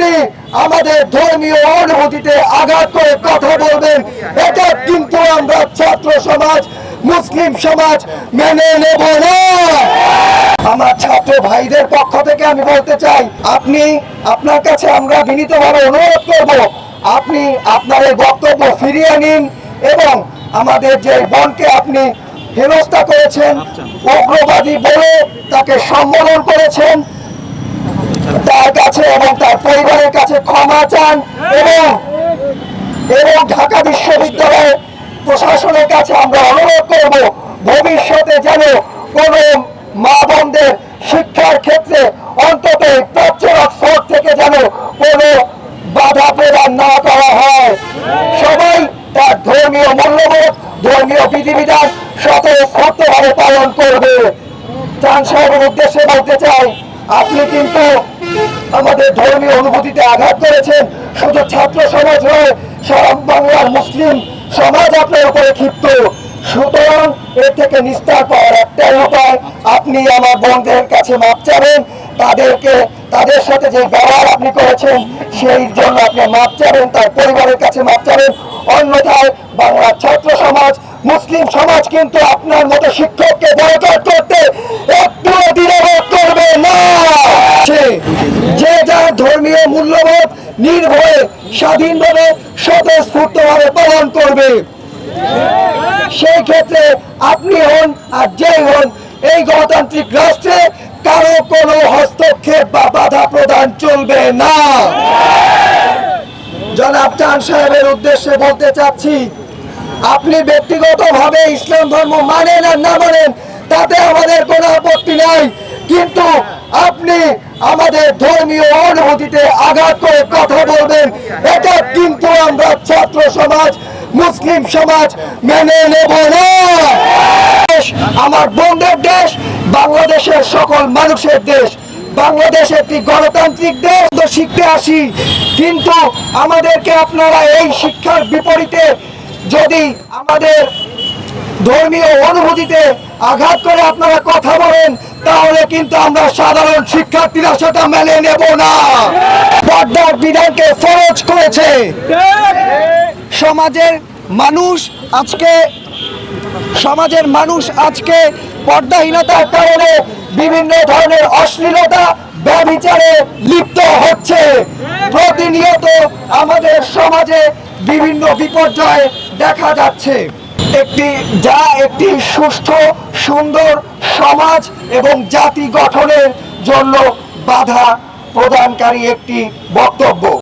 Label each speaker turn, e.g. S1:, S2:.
S1: আপনি আমাদের ধর্মীয় অনুভূতিতে আঘাত করে কথা বলবেন, এটা কিন্তু আমরা ছাত্র সমাজ, মুসলিম সমাজ মেনে নেব না। আমার ছাত্র ভাইদের পক্ষ থেকে আমি বলতে চাই, আপনি, আপনার কাছে আমরা বিনীতভাবে অনুরোধ করব, আপনি আপনার এই বক্তব্য ফিরিয়ে নিন এবং আমাদের যে বনকে আপনি হেনস্থা করেছেন, উগ্রবাদী বলে তাকে সম্বোধন করেছেন, তার কাছে এবং তার কাছে ক্ষমা চান এবং এবং ঢাকা বিশ্ববিদ্যালয়ের প্রশাসনের কাছে আমরা অনুরোধ করব, ভবিষ্যতে যেন কোন মা বোনদের শিক্ষার ক্ষেত্রে অন্তত ফোর্ট থেকে যেন কোনো বাধা প্রদান না করা হয়। সবাই তার ধর্মীয় মূল্যবোধ, ধর্মীয় বিধিবিধান স্বতঃস্ফূর্তভাবে পালন করবে। চান সাহেবের উদ্দেশ্যে বলতে চাই, আপনি কিন্তু আমাদের ধর্মীয় অনুভূতিতে আঘাত করেছেন। শুধু ছাত্র সমাজ নয়, সারা বাংলার মুসলিম সমাজ আপনার উপরে ক্ষিপ্ত। সুতরাং এর থেকে নিস্তার পাওয়ার একটাই উপায়, আপনি আমার বোনদের কাছে মাপ চাবেন, তাদেরকে, তাদের সাথে যে ব্যবহার আপনি করেছেন, সেই জন্য আপনি মাপ চাবেন, তার পরিবারের কাছে মাপ চাবেন। অন্যথায় বাংলার ছাত্র সমাজ, মুসলিম সমাজ কিন্তু আপনার মতো শিক্ষককে বয়কট করতে একটু দ্বিধাবোধ করবে না সে যে যার ধর্মীয় নির্ভয়ে, স্বাধীনভাবে স্বতঃস্ফূর্তভাবে পালন করবে। সেই ক্ষেত্রে আপনি হন আর যেই হন, এই গণতান্ত্রিক রাষ্ট্রে কারও কোনো হস্তক্ষেপ বা বাধা প্রদান চলবে না। জনাব চান সাহেবের উদ্দেশ্যে বলতে চাচ্ছি, আপনি ব্যক্তিগতভাবে ইসলাম ধর্ম মানেন আর না মানেন, তাতে আমাদের কোনো আপত্তি নাই। কিন্তু আপনি আমাদের ধর্মীয় অনুভূতিতে আঘাত করে কথা বলবেন। এটা কিন্তু আমরা ছাত্র সমাজ, মুসলিম সমাজ মেনে নেব না। আমার বোনদের দেশ, বাংলাদেশের সকল মানুষের দেশ। বাংলাদেশ একটি গণতান্ত্রিক দেশ, তো শিখতে আসি। কিন্তু আমাদেরকে আপনারা এই শিক্ষার বিপরীতে যদি আমাদের ধর্মীয় অনুভূতিতে আঘাত করে আপনারা কথা বলেন, তাহলে কিন্তু আমরা সাধারণ শিক্ষার্থীরা সেটা মেনে নেব না। পর্দার বিধানকে ফরজ করেছে। সমাজের মানুষ আজকে, সমাজের মানুষ আজকে পর্দাহীনতার কারণে বিভিন্ন ধরনের অশ্লীলতা ব্যভিচারে লিপ্ত হচ্ছে। প্রতিনিয়ত আমাদের সমাজে বিভিন্ন বিপর্যয় দেখা যাচ্ছে। একটি যা একটি সুস্থ সুন্দর সমাজ এবং জাতি গঠনের জন্য বাধা প্রদানকারী একটি বক্তব্য।